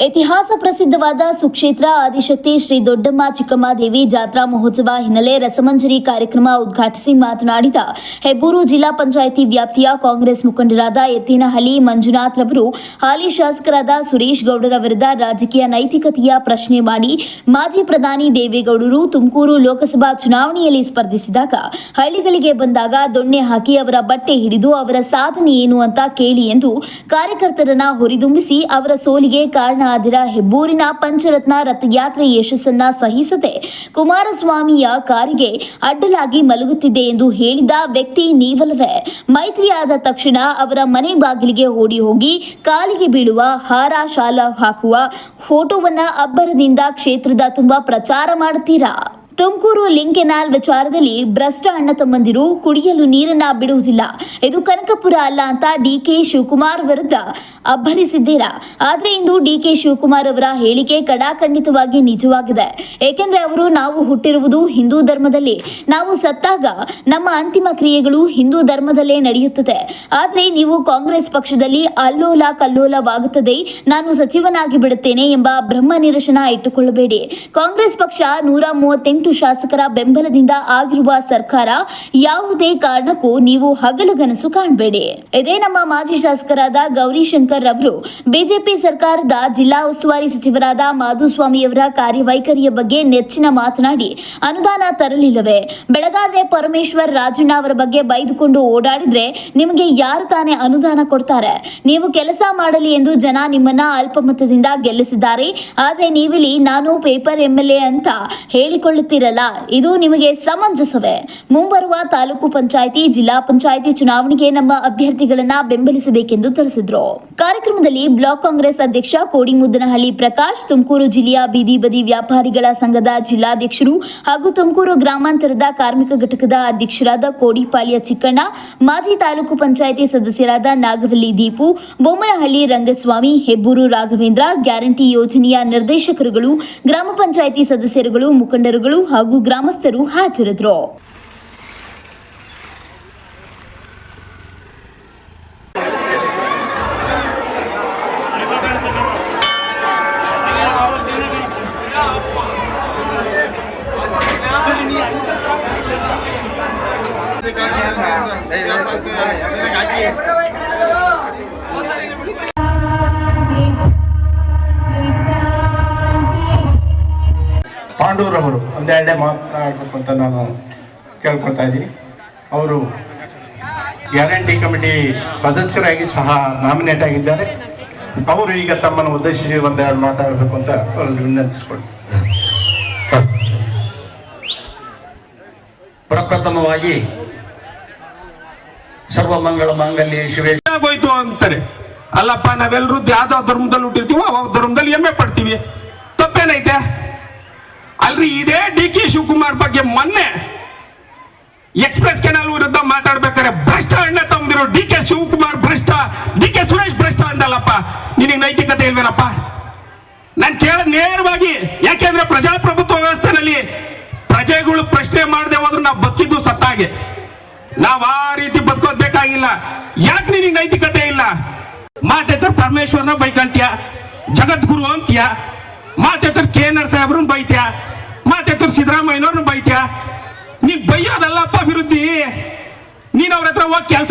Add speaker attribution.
Speaker 1: ಇತಿಹಾಸ ಪ್ರಸಿದ್ಧವಾದ ಸುಕ್ಷೇತ್ರ ಆದಿಶಕ್ತಿ ಶ್ರೀ ದೊಡ್ಡಮ್ಮ ಚಿಕ್ಕಮ್ಮ ದೇವಿ ಜಾತ್ರಾ ಮಹೋತ್ಸವ ಹಿನ್ನೆಲೆ ರಸಮಂಜರಿ ಕಾರ್ಯಕ್ರಮ ಉದ್ಘಾಟಿಸಿ ಮಾತನಾಡಿದ ಹೆಬ್ಬೂರು ಜಿಲ್ಲಾ ಪಂಚಾಯಿತಿ ವ್ಯಾಪ್ತಿಯ ಕಾಂಗ್ರೆಸ್ ಮುಖಂಡರಾದ ಎತ್ತಿನಹಳ್ಳಿ ಮಂಜುನಾಥ್ ರವರು, ಹಾಲಿ ಶಾಸಕರಾದ ಸುರೇಶ್ ಗೌಡರ ವಿರುದ್ಧ ರಾಜಕೀಯ ನೈತಿಕತೆಯ ಪ್ರಶ್ನೆ ಮಾಡಿ ಮಾಜಿ ಪ್ರಧಾನಿ ದೇವೇಗೌಡರು ತುಮಕೂರು ಲೋಕಸಭಾ ಚುನಾವಣೆಯಲ್ಲಿ ಸ್ಪರ್ಧಿಸಿದಾಗ ಹಳ್ಳಿಗಳಿಗೆ ಬಂದಾಗ ದೊಣ್ಣೆ ಹಾಕಿ ಅವರ ಬಟ್ಟೆ ಹಿಡಿದು ಅವರ ಸಾಧನೆ ಏನು ಅಂತ ಕೇಳಿ ಎಂದು ಕಾರ್ಯಕರ್ತರನ್ನ ಹುರಿದುಂಬಿಸಿ ಅವರ ಸೋಲಿಗೆ ಕಾರಣ ಆದಿರ ಹೆಬ್ಬೂರಿನ ಪಂಚರತ್ನ ರಥಯಾತ್ರೆ ಯಶಸ್ಸನ್ನ ಸಹಿಸದೆ ಕುಮಾರಸ್ವಾಮಿಯ ಕಾರಿಗೆ ಅಡ್ಡಲಾಗಿ ಮಲಗುತ್ತಿದೆ ಎಂದು ಹೇಳಿದ ವ್ಯಕ್ತಿ ನೀವಲ್ಲವೇ. ಮೈತ್ರಿಯಾದ ತಕ್ಷಣ ಅವರ ಮನೆ ಬಾಗಿಲಿಗೆ ಓಡಿ ಹೋಗಿ ಕಾಲಿಗೆ ಬೀಳುವ ಹಾರ, ಶಾಲ ಹಾಕುವ ಫೋಟೋವನ್ನ ಅಬ್ಬರದಿಂದ ಕ್ಷೇತ್ರದ ತುಂಬಾ ಪ್ರಚಾರ ಮಾಡುತ್ತೀರಾ? ತುಮಕೂರು ಲಿಂಕೆನಾಲ್ ವಿಚಾರದಲ್ಲಿ ಭ್ರಷ್ಟ ಅಣ್ಣ ತಮ್ಮಂದಿರು ಕುಡಿಯಲು ನೀರನ್ನ ಬಿಡುವುದಿಲ್ಲ. ಇದು ಕನಕಪುರ ಅಲ್ಲ ಅಂತ ಡಿಕೆ ಶಿವಕುಮಾರ್ ವಿರುದ್ಧ ಅಬ್ಬರಿಸಿದ್ದೀರಾ? ಆದರೆ ಇಂದು ಡಿಕೆ ಶಿವಕುಮಾರ್ ಅವರ ಹೇಳಿಕೆ ಕಡಾಖಂಡಿತವಾಗಿ ನಿಜವಾಗಿದೆ. ಏಕೆಂದರೆ ಅವರು ನಾವು ಹುಟ್ಟಿರುವುದು ಹಿಂದೂ ಧರ್ಮದಲ್ಲಿ. ನಾವು ಸತ್ತಾಗ ನಮ್ಮ ಅಂತಿಮ ಕ್ರಿಯೆಗಳು ಹಿಂದೂ ಧರ್ಮದಲ್ಲೇ ನಡೆಯುತ್ತದೆ. ಆದರೆ ನೀವು ಕಾಂಗ್ರೆಸ್ ಪಕ್ಷದಲ್ಲಿ ಅಲ್ಲೋಲ ಕಲ್ಲೋಲವಾಗುತ್ತದೆ ನಾನು ಸಚಿವನಾಗಿ ಬಿಡುತ್ತೇನೆ ಎಂಬ ಬ್ರಹ್ಮ ನಿರಶನ ಇಟ್ಟುಕೊಳ್ಳಬೇಡಿ. ಕಾಂಗ್ರೆಸ್ ಪಕ್ಷ ನೂರ ಮೂವತ್ತೆಂಟು ಶಾಸಕರ ಬೆಂಬಲದಿಂದ ಆಗಿರುವ ಸರ್ಕಾರ ಯಾವುದೇ ಕಾರಣಕ್ಕೂ ನೀವು ಹಗಲುಗನಸು ಕಾಣಬೇಡಿ. ಇದೇ ನಮ್ಮ ಮಾಜಿ ಶಾಸಕರಾದ ಗೌರಿಶಂಕರ್ ಅವರು ಬಿಜೆಪಿ ಸರ್ಕಾರದ ಜಿಲ್ಲಾ ಉಸ್ತುವಾರಿ ಸಚಿವರಾದ ಮಾಧುಸ್ವಾಮಿಯವರ ಕಾರ್ಯವೈಖರಿಯ ಬಗ್ಗೆ ನೆಚ್ಚಿನ ಮಾತನಾಡಿ ಅನುದಾನ ತರಲಿಲ್ಲವೇ. ಬೆಳಗಾದ್ರೆ ಪರಮೇಶ್ವರ್ ರಾಜಣ್ಣ ಅವರ ಬಗ್ಗೆ ಬೈದುಕೊಂಡು ಓಡಾಡಿದ್ರೆ ನಿಮಗೆ ಯಾರು ತಾನೇ ಅನುದಾನ ಕೊಡ್ತಾರೆ? ನೀವು ಕೆಲಸ ಮಾಡಲಿ ಎಂದು ಜನ ನಿಮ್ಮನ್ನ ಅಲ್ಪಮತದಿಂದ ಗೆಲ್ಲಿಸಿದ್ದಾರೆ. ಆದರೆ ನೀವಿಲ್ಲಿ ನಾನು ಪೇಪರ್ ಎಂಎಲ್ಎ ಅಂತ ಹೇಳಿಕೊಳ್ಳುತ್ತೀರಲ್ಲ ಇದು ನಿಮಗೆ ಸಮಂಜಸವೇ. ಮುಂಬರುವ ತಾಲೂಕು ಪಂಚಾಯಿತಿ, ಜಿಲ್ಲಾ ಪಂಚಾಯಿತಿ ಚುನಾವಣೆಗೆ ನಮ್ಮ ಅಭ್ಯರ್ಥಿಗಳನ್ನ ಬೆಂಬಲಿಸಬೇಕೆಂದು ತಿಳಿಸಿದ್ರು. ಕಾರ್ಯಕ್ರಮದಲ್ಲಿ ಬ್ಲಾಕ್ ಕಾಂಗ್ರೆಸ್ ಅಧ್ಯಕ್ಷ ಕೋಡಿಮುದ್ದನಹಳ್ಳಿ ಪ್ರಕಾಶ್, ತುಮಕೂರು ಜಿಲ್ಲೆಯ ಬೀದಿ ಬದಿ ವ್ಯಾಪಾರಿಗಳ ಸಂಘದ ಜಿಲ್ಲಾಧ್ಯಕ್ಷರು ಹಾಗೂ ತುಮಕೂರು ಗ್ರಾಮಾಂತರದ ಕಾರ್ಮಿಕ ಘಟಕದ ಅಧ್ಯಕ್ಷರಾದ ಕೋಡಿಪಾಳ್ಯ ಚಿಕ್ಕಣ್ಣ, ಮಾಜಿ ತಾಲೂಕು ಪಂಚಾಯಿತಿ ಸದಸ್ಯರಾದ ನಾಗವಲ್ಲಿ ದೀಪು, ಬೊಮ್ಮನಹಳ್ಳಿ ರಂಗಸ್ವಾಮಿ, ಹೆಬ್ಬೂರು ರಾಘವೇಂದ್ರ, ಗ್ಯಾರಂಟಿ ಯೋಜನೆಯ ನಿರ್ದೇಶಕರುಗಳು, ಗ್ರಾಮ ಪಂಚಾಯಿತಿ ಸದಸ್ಯರುಗಳು, ಮುಖಂಡರುಗಳು ಹಾಗೂ ಗ್ರಾಮಸ್ಥರು ಹಾಜರಿದ್ದರು
Speaker 2: ಪಾಂಡೂರವರು ಒಂದೆರಡೇ ಮಾತಾಡಬೇಕು ಅಂತ ನಾನು ಕೇಳ್ಕೊಳ್ತಾ ಇದ್ದೀನಿ. ಅವರು ಗ್ಯಾರಂಟಿ ಕಮಿಟಿ ಸದಸ್ಯರಾಗಿ ಸಹ ನಾಮಿನೇಟ್ ಆಗಿದ್ದಾರೆ. ಅವರು ಈಗ ತಮ್ಮನ್ನು ಉದ್ದೇಶಿಸಿ ಒಂದೆರಡು ಮಾತಾಡಬೇಕು ಅಂತ ವಿನಂತಿಸ್ಕೊಳ್ತೀನಿ.
Speaker 3: ಪ್ರಪ್ರಥಮವಾಗಿ ಸರ್ವಮಂಗಳ ಮಾಂಗಲ್ಯ ಶಿವೇ
Speaker 4: ಆಗೋಯ್ತು ಅಂತಾರೆ ಅಲ್ಲಪ್ಪ ನಾವೆಲ್ಲರೂ ಯಾವ್ದಾವ ಧರ್ಮದಲ್ಲಿ ಹುಟ್ಟಿರ್ತೀವೋ ಅವಾಗ ಧರ್ಮದಲ್ಲಿ ಹೆಮ್ಮೆ ಪಡ್ತೀವಿ. ಅಲ್ರಿ ಇದೇ ಡಿ ಕೆ ಶಿವಕುಮಾರ್ ಬಗ್ಗೆ ಮೊನ್ನೆ ಎಕ್ಸ್ಪ್ರೆಸ್ ಕೆನಾಲ್ ವಿರುದ್ಧ ಮಾತಾಡ್ಬೇಕಾದ್ರೆ ಭ್ರಷ್ಟ ಅಣ್ಣ ತಮ್ಮದಿರು ಡಿ ಕೆ ಶಿವಕುಮಾರ್ ಭ್ರಷ್ಟ, ಡಿ ಕೆ ಸುರೇಶ್ ಭ್ರಷ್ಟ ಅಂದಲ್ಲಪ್ಪ. ನಿನಗೆ ನೈತಿಕತೆ ಇಲ್ವೇನಪ್ಪ? ನಾನು ಕೇಳ ನೇರವಾಗಿ, ಯಾಕೆಂದ್ರೆ ಪ್ರಜಾಪ್ರಭುತ್ವ ವ್ಯವಸ್ಥೆನಲ್ಲಿ ಪ್ರಜೆಗಳು ಪ್ರಶ್ನೆ ಮಾಡದೆ ಹೋದ್ರೆ ನಾವು ಬದುಕಿದ್ದು ಸತ್ತಾಗೆ. ನಾವ್ ಆ ರೀತಿ ಬದುಕೋದ್ ಬೇಕಾಗಿಲ್ಲ ಯಾಕೆ ನಿನಗೆ ನೈತಿಕತೆ ಇಲ್ಲ? ಮಾತೆತ್ರ ಪರಮೇಶ್ವರನ ಬೈಕಂತ್ಯ, ಜಗದ್ಗುರು ಅಂತ್ಯ ಮಾತೆತ್ರ ಕೆ ಎನ್ ಆರ್ ಸಾಹೇಬ್ರನ್ನ ಬೈತ್ಯ. ಸಿದ್ದರಾಮಯ್ಯನವ್ರನ್ನ ಬೈತ್ಯ? ನೀನ್ ಬೈಯೋದಲ್ಲಪ್ಪ ಅಭಿವೃದ್ಧಿ. ನೀನ್ ಅವ್ರ ಹತ್ರ ಹೋಗಿ ಕೆಲಸ